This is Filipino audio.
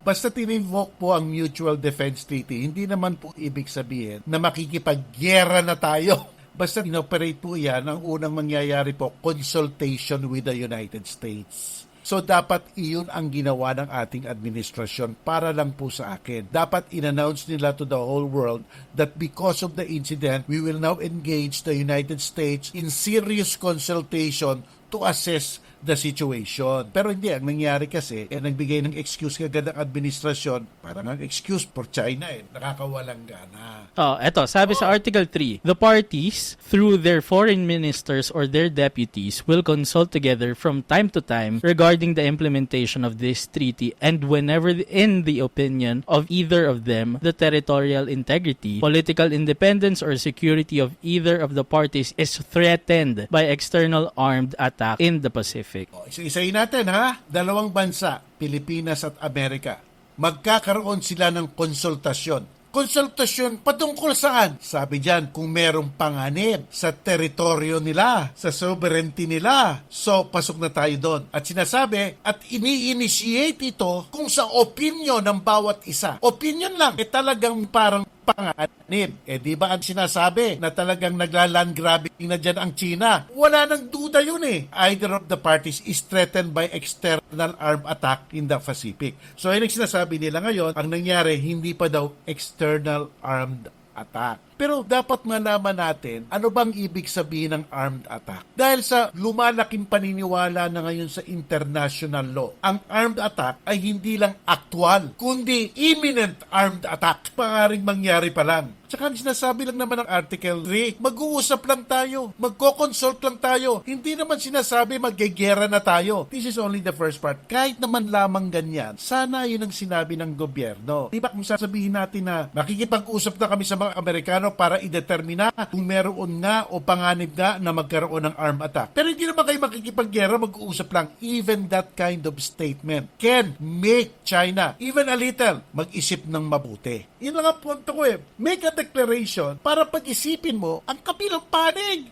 Basta tininvoke po ang Mutual Defense Treaty, hindi naman po ibig sabihin na makikipagyera na tayo. Basta inoperate po yan, ang unang mangyayari po, consultation with the United States. So dapat iyon ang ginawa ng ating administrasyon para lang po sa akin. Dapat in-announce nila to the whole world that because of the incident, we will now engage the United States in serious consultation to assess the situation. Pero hindi, ang nangyari kasi, eh, nagbigay ng excuse kagad ang administrasyon, parang ang excuse for China eh, nakakawalang gana. Oh, eto, sabi sa Article 3, the parties, through their foreign ministers or their deputies, will consult together from time to time regarding the implementation of this treaty and whenever in the opinion of either of them, the territorial integrity, political independence, or security of either of the parties is threatened by external armed attack in the Pacific. O, isa-isayin natin ha. Dalawang bansa, Pilipinas at Amerika. Magkakaroon sila ng konsultasyon. Konsultasyon patungkol saan? Sabi diyan, kung merong panganib sa teritoryo nila, sa sovereignty nila. So, pasok na tayo doon. At sinasabi, at ini-initiate ito kung sa opinion ng bawat isa. Opinion lang, eh talagang parang panganib. Eh di ba ang sinasabi na talagang naglaland grabbing na dyan ang China? Wala nang duda yun eh. Either of the parties is threatened by external armed attack in the Pacific. So yun ang sinasabi nila ngayon, ang nangyari hindi pa daw external armed attack. Pero dapat malaman natin ano bang ibig sabihin ng armed attack. Dahil sa lumalaking paniniwala na ngayon sa international law, ang armed attack ay hindi lang aktual, kundi imminent armed attack. Pangaring mangyari pa lang. Tsaka sinasabi lang naman ng Article 3, mag-uusap lang tayo, magko-consult lang tayo. Hindi naman sinasabi maggegera na tayo. This is only the first part. Kahit naman lamang ganyan, sana yun ang sinabi ng gobyerno. Di ba kung sasabihin natin na makikipag-usap na kami sa mga Amerikano para idetermina kung meron nga o panganib nga na magkaroon ng arm attack. Pero hindi naman kayo makikipaggera, mag-uusap lang. Even that kind of statement can make China, even a little, mag-isip ng mabuti. Yun lang ang punto ko eh. Make a declaration para pag-isipin mo ang kabilang panig.